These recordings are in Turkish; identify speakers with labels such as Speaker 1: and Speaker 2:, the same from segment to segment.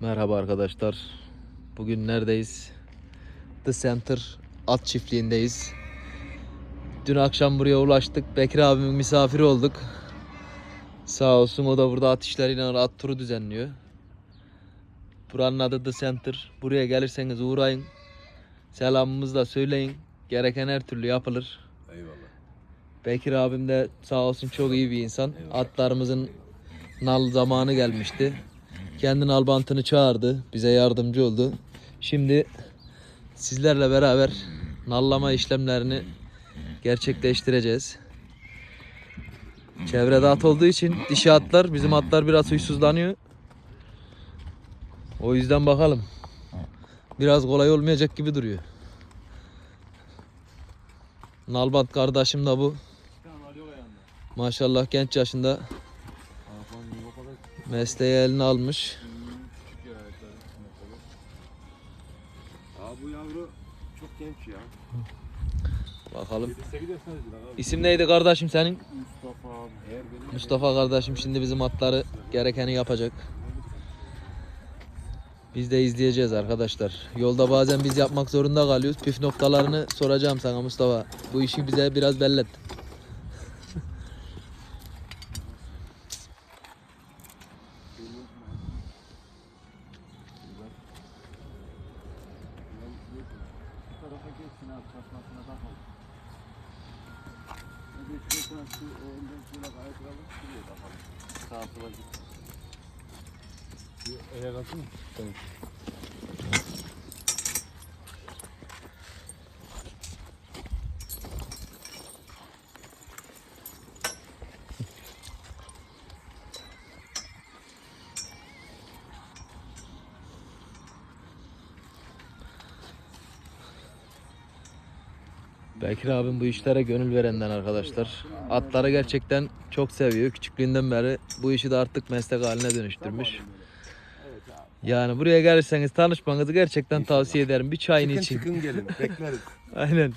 Speaker 1: Merhaba arkadaşlar. Bugün neredeyiz? The Center at çiftliğindeyiz. Dün akşam buraya ulaştık. Bekir abimin misafiri olduk. Sağ olsun o da burada at işleriyle at turu düzenliyor. Buranın adı The Center. Buraya gelirseniz uğrayın. Selamımızı da söyleyin. Gereken her türlü yapılır.
Speaker 2: Eyvallah.
Speaker 1: Bekir abim de sağ olsun çok iyi bir insan. Atlarımızın nal zamanı gelmişti. Kendi nal bantını çağırdı. Bize yardımcı oldu. Şimdi sizlerle beraber nallama işlemlerini gerçekleştireceğiz. Çevrede at olduğu için dişi atlar, bizim atlar biraz huysuzlanıyor. O yüzden bakalım. Biraz kolay olmayacak gibi duruyor. Nalbant kardeşim de bu. Maşallah genç yaşında mesleği eline almış.
Speaker 2: Aa bu yavru çok genç ya.
Speaker 1: Bakalım.
Speaker 2: 8 yaşındaydı lan abi.
Speaker 1: İsim neydi kardeşim senin?
Speaker 2: Mustafa abi.
Speaker 1: Mustafa kardeşim şimdi bizim atları gerekeni yapacak. Biz de izleyeceğiz arkadaşlar. Yolda bazen biz yapmak zorunda kalıyoruz. Püf noktalarını soracağım sana Mustafa. Bu işi bize biraz bellet.
Speaker 2: bu tarafa geçsin abi çatmasına bakalım. Hadi şuradan şu o önden şöyle ayaklarını şuraya bakalım. Sağa sola git. Şu ayak atın mı? Tamam.
Speaker 1: Bekir abim bu işlere gönül verenden arkadaşlar. Atları gerçekten çok seviyor. Küçüklüğünden beri bu işi de artık meslek haline dönüştürmüş. Yani buraya gelirseniz tanışmanızı gerçekten tavsiye ederim. Bir çayını için.
Speaker 2: çıkın gelin bekleriz.
Speaker 1: Aynen.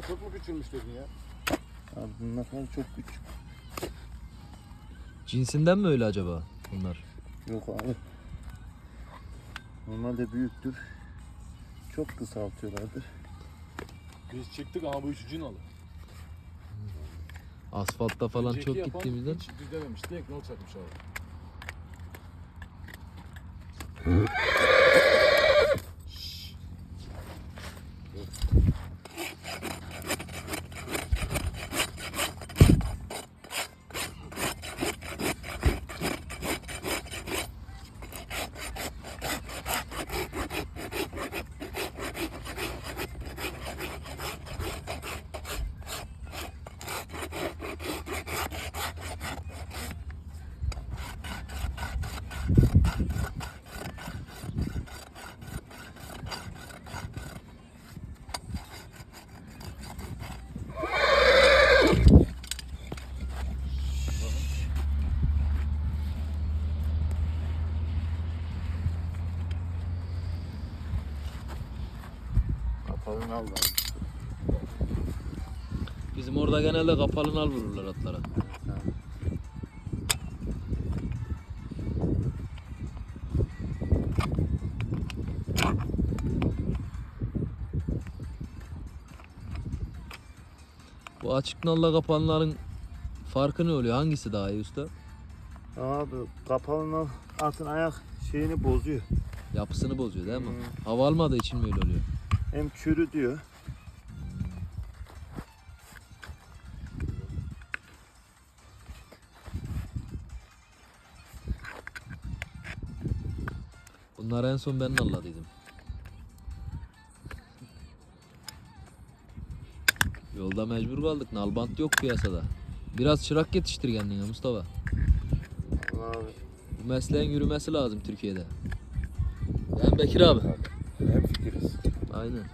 Speaker 2: Çok mu küçülmüş dedin ya?
Speaker 3: Abi bunlar falan çok küçük.
Speaker 1: cinsinden mi öyle acaba bunlar?
Speaker 3: Yok abi. Normalde büyüktür. Çok kısaltıyorlardır.
Speaker 2: Biz çıktık ama bu işi cinalı.
Speaker 1: Asfaltta falan
Speaker 2: Önceki
Speaker 1: çok
Speaker 2: yapan
Speaker 1: gittiğimizden.
Speaker 2: Hiç düzlememiş. Direkt nol çakmış abi. Şşş.
Speaker 3: Kapalı nal var.
Speaker 1: Bizim orada genelde kapalı nal vururlar atlara. Bu açık nalla kapalı nalın farkı ne oluyor? Hangisi daha iyi usta?
Speaker 3: Abi kapalı nal atın ayak şeyini bozuyor.
Speaker 1: Yapısını bozuyor değil mi?
Speaker 3: Hmm.
Speaker 1: Hava almadığı için mi öyle oluyor?
Speaker 3: Hem çürü diyor.
Speaker 1: Bunları en son ben nalladıydım. Yolda mecbur kaldık. Nalbant yok piyasada. Biraz çırak yetiştir kendine Mustafa.
Speaker 3: Abi
Speaker 1: Bu mesleğin yürümesi lazım Türkiye'de. Ben Bekir abi. Aynen.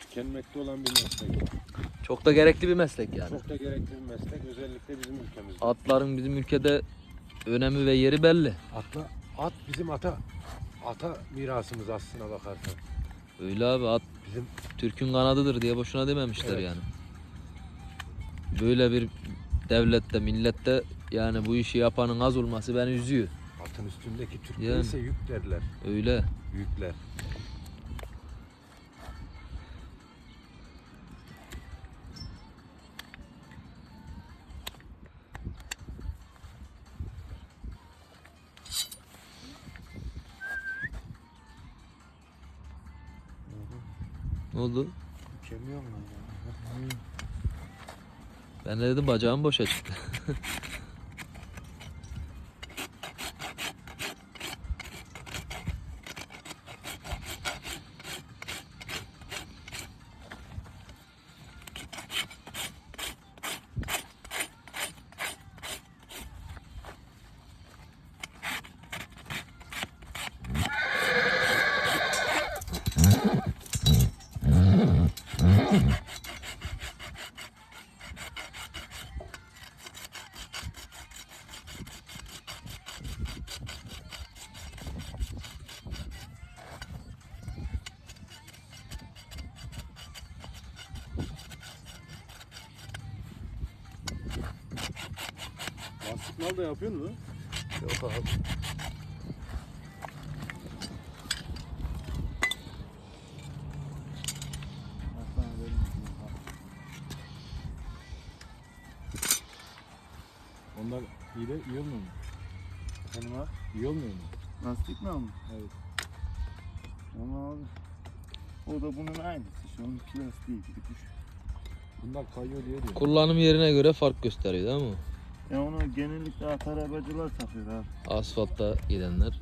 Speaker 4: tükenmekte olan bir meslek.
Speaker 1: Çok da gerekli bir meslek yani.
Speaker 4: Çok da gerekli bir meslek özellikle bizim ülkemizde.
Speaker 1: Atların bizim ülkede önemi ve yeri belli.
Speaker 4: Atla, at bizim ata ata mirasımız aslına bakarsan.
Speaker 1: Öyle abi at
Speaker 4: Bizim
Speaker 1: Türk'ün kanadıdır diye boşuna dememişler
Speaker 4: Evet.
Speaker 1: yani. Böyle bir devlette, millette yani bu işi yapanın az olması beni üzüyor.
Speaker 4: atın üstündeki Türkler
Speaker 1: Yani.
Speaker 4: ise yük derler.
Speaker 1: Öyle.
Speaker 4: Yükler.
Speaker 1: Ne oldu?
Speaker 3: Mi? ya?
Speaker 1: Ben de dedim bacağım boşa çıktı.
Speaker 4: Lastik mal da yapıyor mu?
Speaker 3: Yok abi. Benim ha?
Speaker 4: İyi olmuyor mu?
Speaker 3: Lastik mi aldın?
Speaker 4: Evet.
Speaker 3: Ama abi. O da bunun aynısı. Şu an plastiği gibi düşün.
Speaker 4: Bunlar kayıyor diye diyor.
Speaker 1: Kullanım yerine göre fark gösteriyor değil mi?
Speaker 3: Ya onu genellikle at arabacılar takıyor abi.
Speaker 1: Asfaltta gidenler.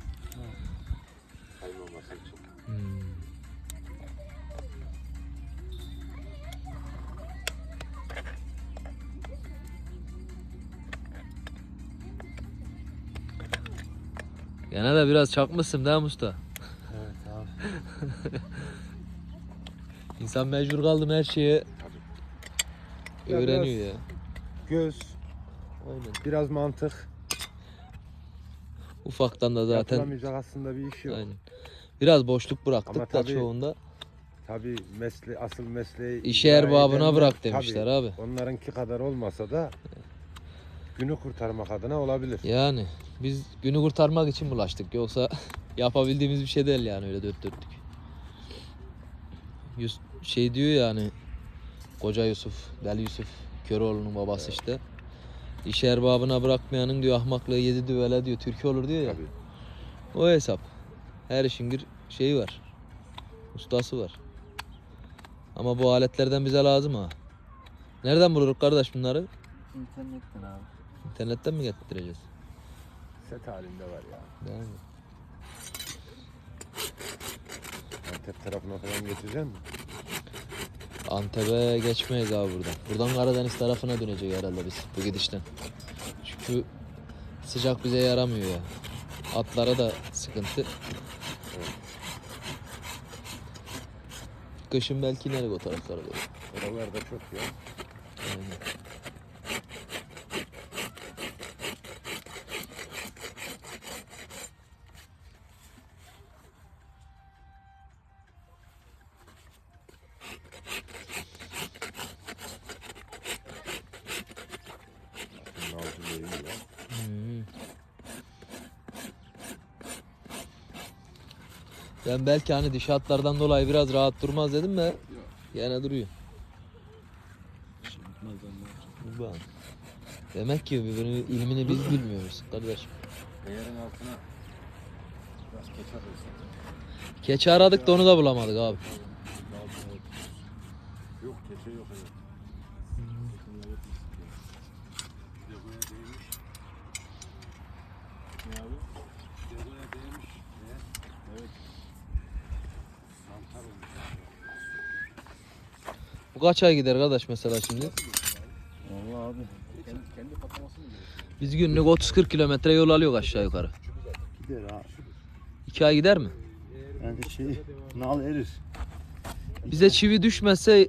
Speaker 1: Gene de biraz çakmışsın değil mi usta?
Speaker 3: Evet abi.
Speaker 1: İnsan mecbur kaldım her şeye
Speaker 4: Ya
Speaker 1: öğreniyor ya.
Speaker 4: Göz,
Speaker 1: Aynen.
Speaker 4: biraz mantık.
Speaker 1: Ufaktan da zaten
Speaker 4: Yapılamayacak aslında bir iş yok.
Speaker 1: aynen. Biraz boşluk bıraktık
Speaker 4: Ama
Speaker 1: da
Speaker 4: tabii
Speaker 1: çoğunda.
Speaker 4: Tabii mesle asıl mesleği
Speaker 1: İşe
Speaker 4: icra
Speaker 1: erbabına
Speaker 4: edenler,
Speaker 1: bırak demişler abi.
Speaker 4: Onlarınki kadar olmasa da günü kurtarmak adına olabilir.
Speaker 1: Yani biz günü kurtarmak için bulaştık. Yoksa yapabildiğimiz bir şey değil yani öyle dört dörtlük. Yus şey diyor yani koca Yusuf, Deli Yusuf, Köroğlu'nun babası işte. İş erbabına bırakmayanın diyor ahmaklığı yedi düvele diyor. Türkiye olur diyor ya.
Speaker 4: Tabii.
Speaker 1: O hesap. Her işin bir şeyi var. Ustası var. Ama bu aletlerden bize lazım ha. Nereden buluruz kardeş bunları?
Speaker 3: İnternetten abi.
Speaker 1: İnternetten mi getireceğiz?
Speaker 4: Set halinde var ya.
Speaker 1: Yani.
Speaker 4: Antep tarafına falan getirecek mi?
Speaker 1: Antep'e geçmeyiz abi buradan. Buradan Karadeniz tarafına dönecek herhalde biz bu gidişten. Çünkü sıcak bize yaramıyor ya. Atlara da sıkıntı. Kışın belki inerik o taraflara doğru.
Speaker 4: Oralarda çok ya.
Speaker 1: Aynen. Ben belki hani diş hatlardan dolayı biraz rahat durmaz dedim de gene duruyor. Bak. Demek ki birbirini ilmini biz bilmiyoruz kardeşim.
Speaker 4: Değerin altına biraz keçer olsun.
Speaker 1: Keçi aradık da onu da bulamadık abi.
Speaker 4: Yok keçe yok evet. Degoya değmiş. Ne abi? Degoya değmiş. Ne? Evet. Mantar olmuş.
Speaker 1: Bu kaç ay gider kardeş mesela şimdi?
Speaker 3: Valla abi.
Speaker 1: Biz günlük 30-40 kilometre yol alıyoruz aşağı yukarı.
Speaker 3: Gider abi.
Speaker 1: 2 ay gider mi?
Speaker 3: Yani şey nal erir.
Speaker 1: Bize çivi düşmezse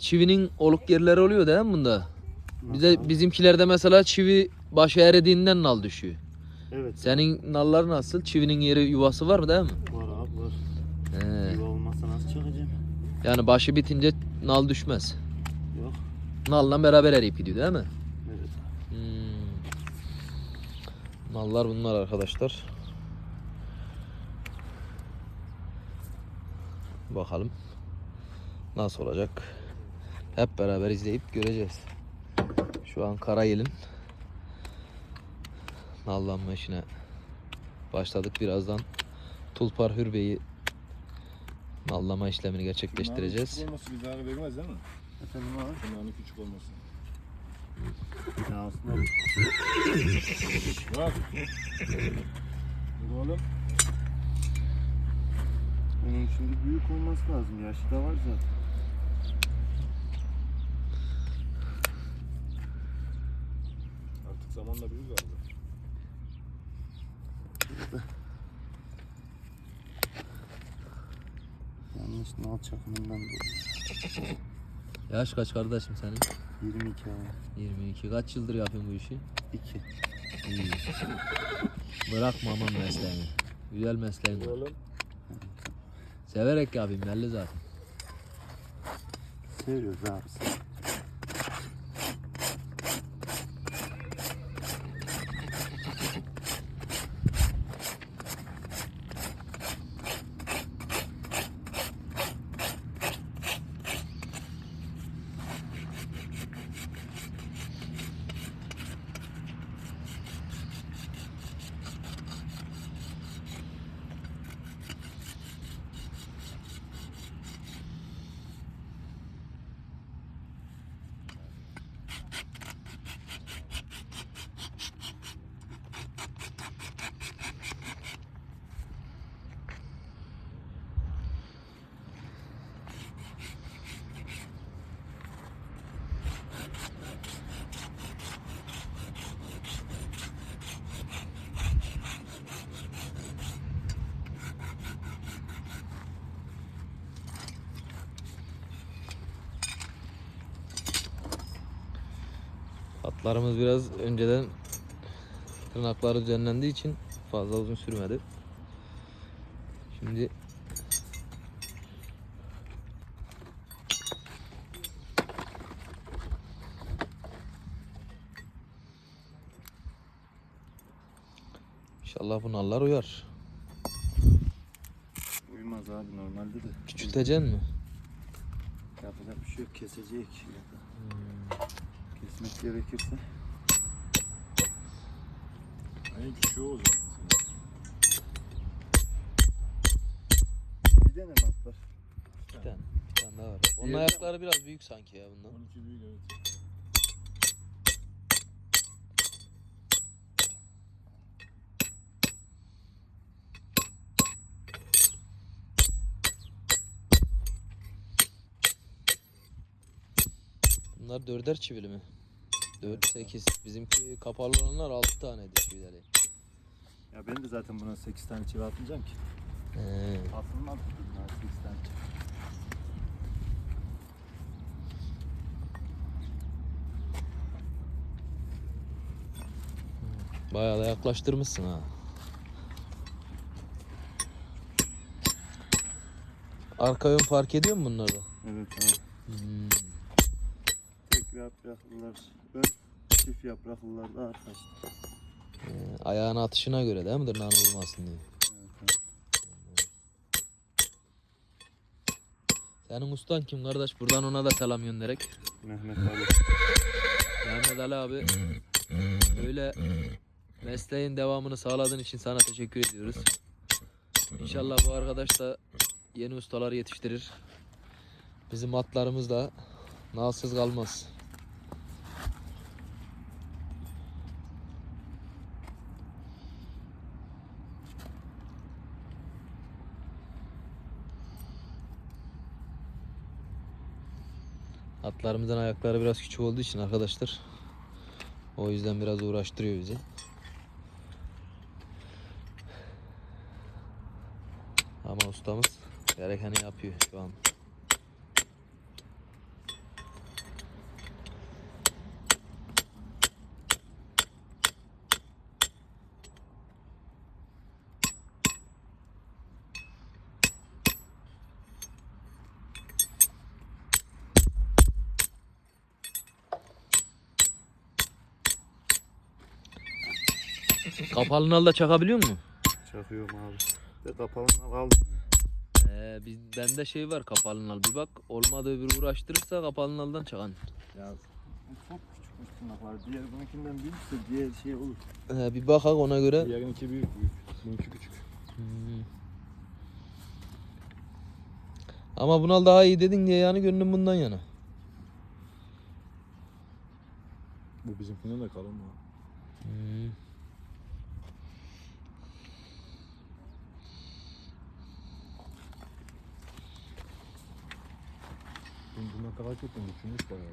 Speaker 1: çivinin oluk yerleri oluyor değil mi bunda? Bize bizimkilerde mesela çivi başı eridiğinden nal düşüyor.
Speaker 3: Evet.
Speaker 1: Senin nallar nasıl? Çivinin yeri yuvası var mı değil mi?
Speaker 3: Var abi var.
Speaker 1: He.
Speaker 3: Yuva olmazsa nasıl çıkacağım?
Speaker 1: Yani başı bitince nal düşmez.
Speaker 3: Yok.
Speaker 1: Nalla beraber eriyip gidiyor değil mi?
Speaker 3: Evet.
Speaker 1: Hmm. Nallar bunlar arkadaşlar. Bakalım nasıl olacak. Hep beraber izleyip göreceğiz. Şu an Karayel'in nallanma işine başladık. Birazdan Tulpar Hürbeyi nallama işlemini gerçekleştireceğiz.
Speaker 2: Küçük olması bir zarar vermez değil mi?
Speaker 3: Efendim abi?
Speaker 2: Tırnağının küçük olması.
Speaker 3: Ya aslında
Speaker 2: Bak. Dur oğlum.
Speaker 3: onun şimdi büyük olması lazım. Yaşı da var zaten.
Speaker 2: Artık zamanla büyür galiba.
Speaker 3: Çakımından dolayı.
Speaker 1: Yaş kaç kardeşim senin?
Speaker 3: 22 abi.
Speaker 1: 22. Kaç yıldır yapıyorsun bu işi?
Speaker 3: 2.
Speaker 1: İyi. Bırakma aman mesleğini. Güzel mesleğin var.
Speaker 2: oğlum.
Speaker 1: Severek yapayım belli zaten.
Speaker 3: Seviyoruz abi.
Speaker 1: Atlarımız biraz önceden tırnakları düzenlendiği için fazla uzun sürmedi. Şimdi İnşallah bu nallar uyar.
Speaker 3: Uymaz abi normalde de.
Speaker 1: Küçülteceksin mi?
Speaker 3: Yapacak bir şey yok. Kesecek. Ya da Kesmek gerekirse.
Speaker 2: En küçüğü o zaman.
Speaker 3: Bir tane mi atlar?
Speaker 1: Bir tane, bir tane daha var. Onun
Speaker 2: Diğeri
Speaker 1: ayakları biraz büyük sanki ya bundan.
Speaker 2: 12 büyük evet.
Speaker 1: Bunlar dörder çivili mi? 4, 8. Bizimki kapalı olanlar 6 taneydi çivileri.
Speaker 3: Ya ben de zaten buna 8 tane çivi atmayacağım ki.
Speaker 1: He.
Speaker 3: Atılmaz bunlar 8 tane çivi.
Speaker 1: Bayağı da yaklaştırmışsın ha. Arka ön fark ediyor mu bunlarda?
Speaker 3: Evet abi.
Speaker 1: Hmm.
Speaker 3: Tek yapraklılar ön, çift yapraklılar da arka işte.
Speaker 1: Ee, ayağın atışına göre değil mi tırnağını vurmasın diye.
Speaker 3: Evet, evet.
Speaker 1: Senin ustan kim kardeş? Buradan ona da selam göndererek.
Speaker 3: Mehmet Ali.
Speaker 1: Mehmet Ali abi böyle mesleğin devamını sağladığın için sana teşekkür ediyoruz. İnşallah bu arkadaş da yeni ustalar yetiştirir. Bizim atlarımız da nalsız kalmaz. Atlarımızın ayakları biraz küçük olduğu için arkadaşlar o yüzden biraz uğraştırıyor bizi. Ama ustamız gerekeni yapıyor şu an. Kapalı nalda çakabiliyor musun?
Speaker 3: Çakıyorum abi. De kapalı aldım.
Speaker 1: Ee, biz, bende şey var kapalı nal. Bir bak olmadı öbür uğraştırırsa kapalı naldan çakan.
Speaker 3: Ya bu çok küçük bir tırnak var. Diğer bununkinden büyükse diğer şey olur.
Speaker 1: Ee, bir bakak ona göre.
Speaker 2: Diğerinki büyük büyük. Bununki küçük.
Speaker 1: Hmm. Ama bunal daha iyi dedin diye yani gönlüm bundan yana.
Speaker 2: Bu bizimkinden de kalın mı?
Speaker 1: Hmm.
Speaker 2: Bunun bundan kadar kötü Üçüncü bayağı.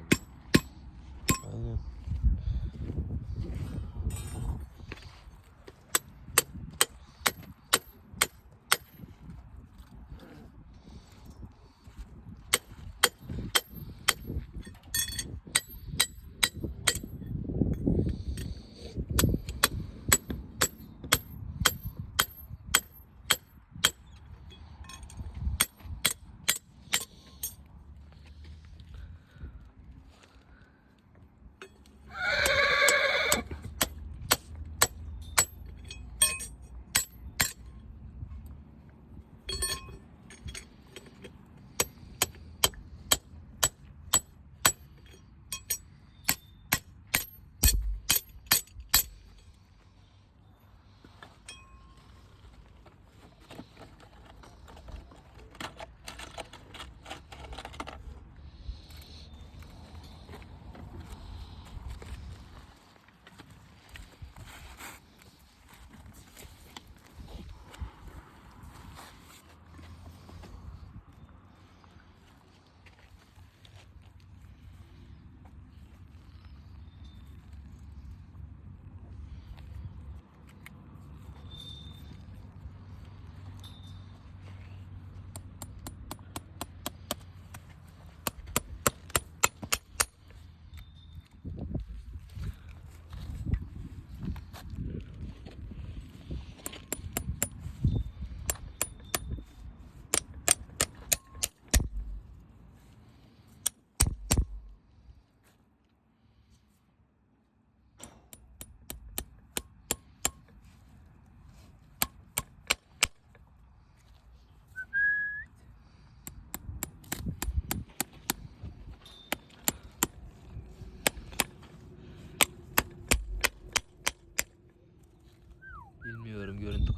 Speaker 1: Aynen. Bilmiyorum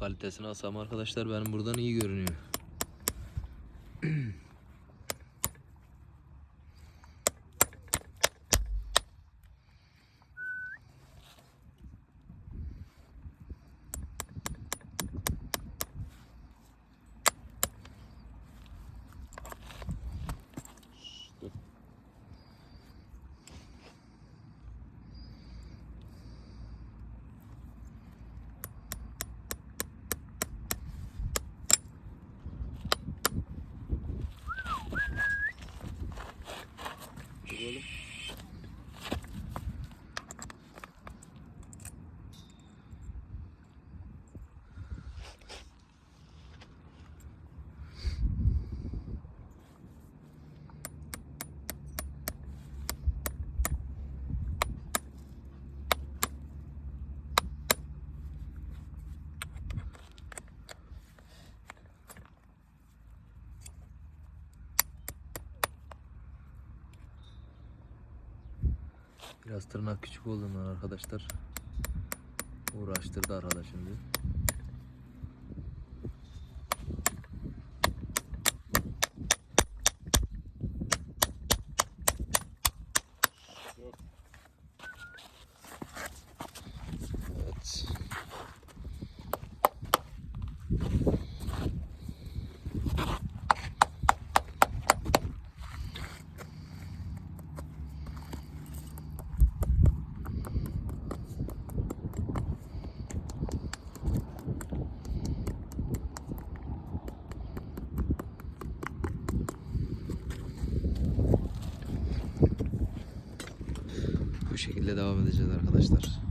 Speaker 1: kalitesini asam arkadaşlar benim buradan iyi görünüyor. Biraz tırnak küçük olduğundan arkadaşlar uğraştırdı arkadaş şimdi. Evet. Bu şekilde devam edeceğiz arkadaşlar.